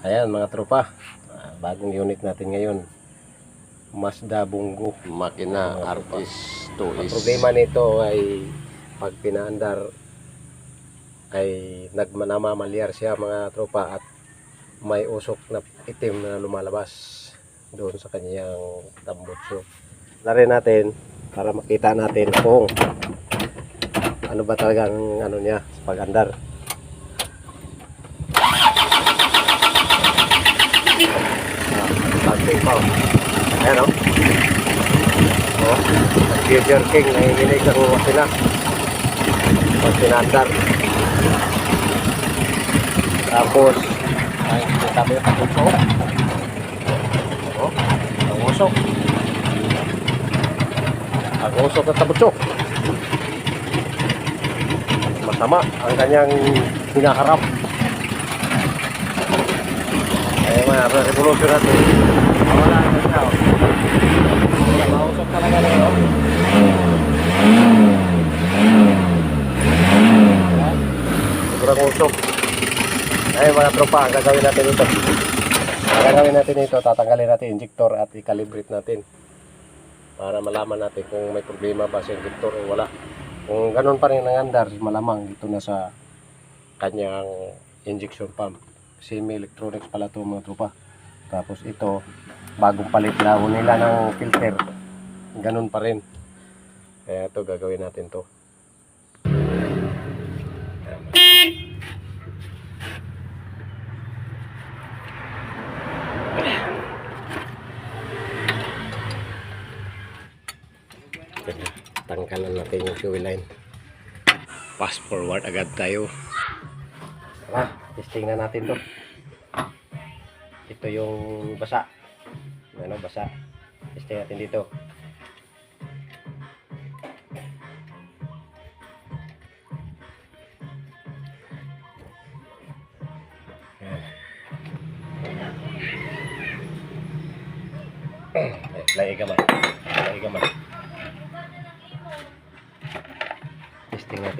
Ayan mga tropa, ah, bagong unit natin ngayon. Mazda Bungo. Makina Artis Ang 2 is problema nito ay pag pinaandar ay nagmanamamalyar siya mga tropa at may usok na itim na lumalabas doon sa kanyang tambutso. Lari natin para makita natin kung ano ba talagang ano niya sa pag-andar. Future King, nanginginig ang makina. Pag pinandar. Tapos, ay, kita mo yung patunso. Oh, ang usok. Ang usok na tabutso. Masama ang kanyang hinaharap. Ay, mga revolution natin. Wala na siya. oh. Sobrang usok. Ay mga tropa, ang gagawin natin ito. Ang gagawin natin ito, tatanggalin natin injector at i-calibrate natin. Para malaman natin kung may problema ba sa injector o wala. Kung ganun pa rin ang andar, malamang dito na sa kanyang injection pump. Semi-electronics pala ito mga tropa. Tapos ito, bagong palit na nila ng filter. Ganun pa rin. Kaya ito, gagawin natin to. Tanggalan natin yung fuel line. Fast forward agad tayo. Tara, testing na natin to. Ito yung basa. Ano, basa. Testing natin dito. Lai ka man.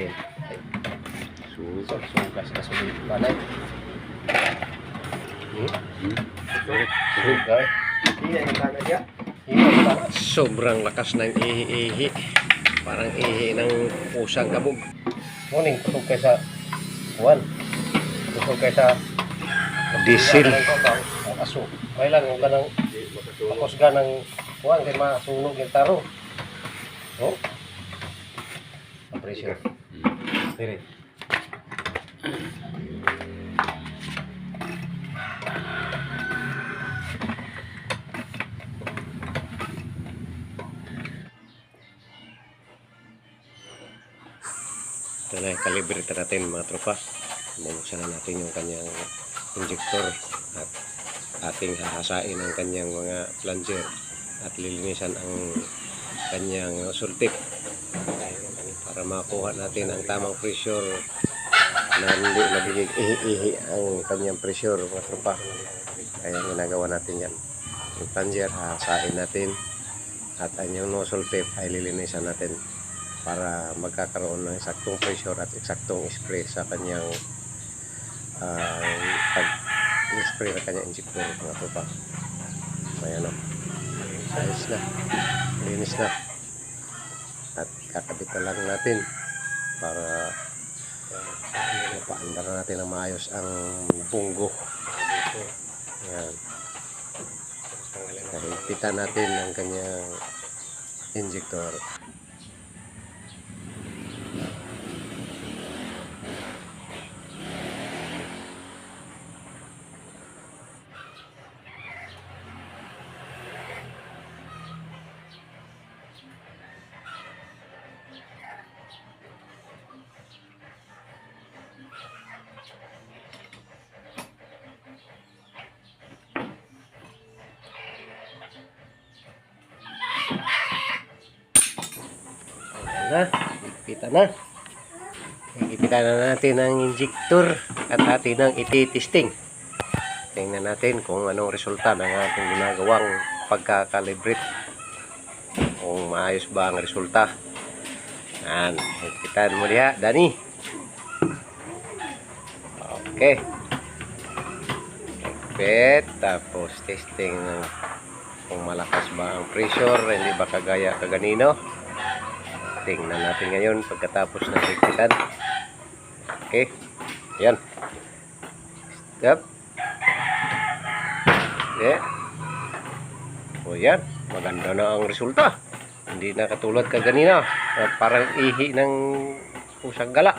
Natin. Sugas, sugas sulit. Balay. Hmm? Sugas. Sobrang lakas ng ihi-ihi. Parang ihi ng pusang kabog. Morning, tusog kayo sa kuwan. Tusog kayo sa diesel. Aso. May lang, huwag ka nang makusga ng kuwan kay masunog yung taro. Oh? Ang Dire. Ito na, kalibrate natin mga tropa. Bubuksan na natin yung kanyang injector at ating hahasain ang kanyang mga plunger at lilinisan ang kanyang sultip para makuha natin ang tamang pressure na hindi nagiging ihi-ihi ang kanyang pressure mga tropa. Kaya ginagawa natin yan. Yung plunger hahasain natin at ang yung nozzle tip ay lilinisan natin para magkakaroon ng eksaktong pressure at eksaktong spray sa kanyang uh, pag-spray ng kanyang injector mga tropa. Ayan o. Ayos na. Linis na. Kakabit na lang natin para mapaandar na natin ng maayos ang bunggo. Ayan. Kahigpitan natin ang kanyang injector. Na, higpitan na. Higpitan na natin ang injector at atin ang iti-testing. Tingnan natin kung anong resulta ng ating ginagawang pagkakalibrate. Kung maayos ba ang resulta. Yan, higpitan mo diha, Dani. Okay. Gupit. Tapos testing ng kung malakas ba ang pressure, hindi ba kagaya kaganino. Tingnan natin ngayon pagkatapos ng higpitan. Okay. Yan. Stop. Okay. O yan. Maganda na ang resulta. Hindi na katulad kaganina. na Parang ihi ng pusang gala.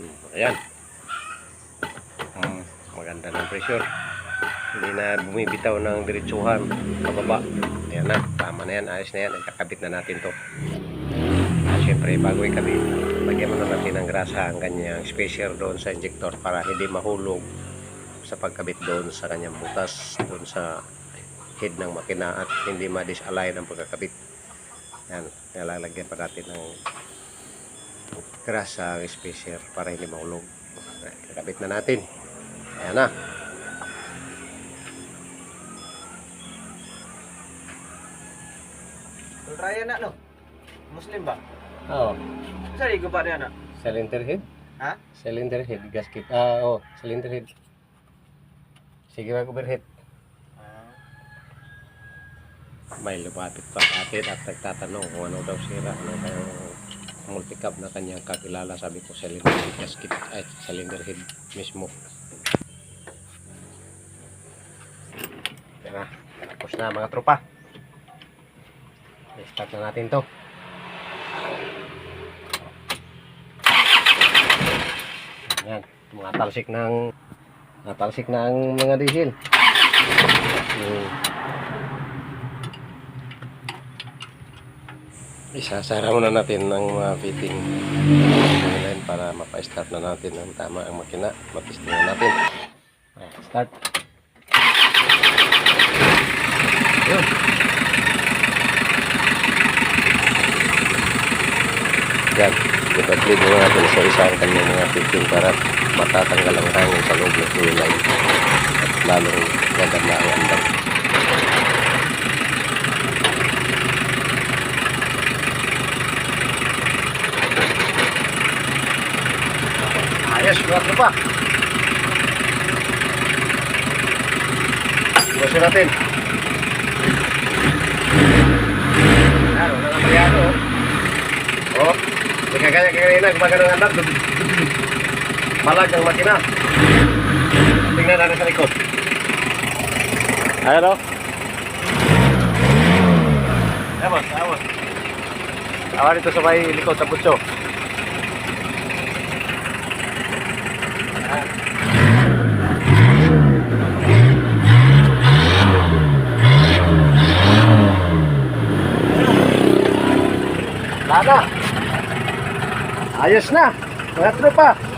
Hmm, Ayan. Hmm, maganda ng pressure. Hindi na bumibitaw ng diretsuhan pababa. Ayan na, tama na yan, ayos na yan. Ikakabit na natin to. Ah, Siyempre, bago ikabit, lagyan muna natin ng grasa ang kanyang spacer doon sa injector para hindi mahulog sa pagkabit doon sa kanyang butas, doon sa head ng makina at hindi ma-disalign ang pagkakabit. Yan, nilalagyan pa natin ng grasa ang spacer para hindi mahulog. Kakabit na natin. Ayan na. Raya na no. Muslim ba? Oo. Sa ligo ba niya na? Cylinder head? Ha? Cylinder head, gasket. Ah, oh, cylinder head. Sige mag overhead. May lumapit pa sa atin at nagtatanong kung ano daw sira. Ano daw multicab na kanyang kakilala. Sabi ko cylinder head, gasket. Ay, cylinder head mismo. Na. Tapos na mga tropa. I-start na natin to. Yan, mga talsik ng mga talsik ng mga diesel. Hmm. Isasara muna natin ng mga fitting para mapa-start na natin ng tama ang makina. Matisting na natin. Ah, Start. Yun. Yan. Ipag-lead muna natin sa isa ang kanyang mga fitting para matatanggal ang hangin sa loob ng line at lalong gaganda ang andam. Ayos, buhat na pa. Buwasin natin. Na maryado. Oh, hindi ka kanya kanina, gumagano ng andam. Malag ang makina. Tingnan natin sa likod. Ayan o. Amos, amos. Awan dito sa may likod sa butso. Lana. Ayos na. Mga tropa.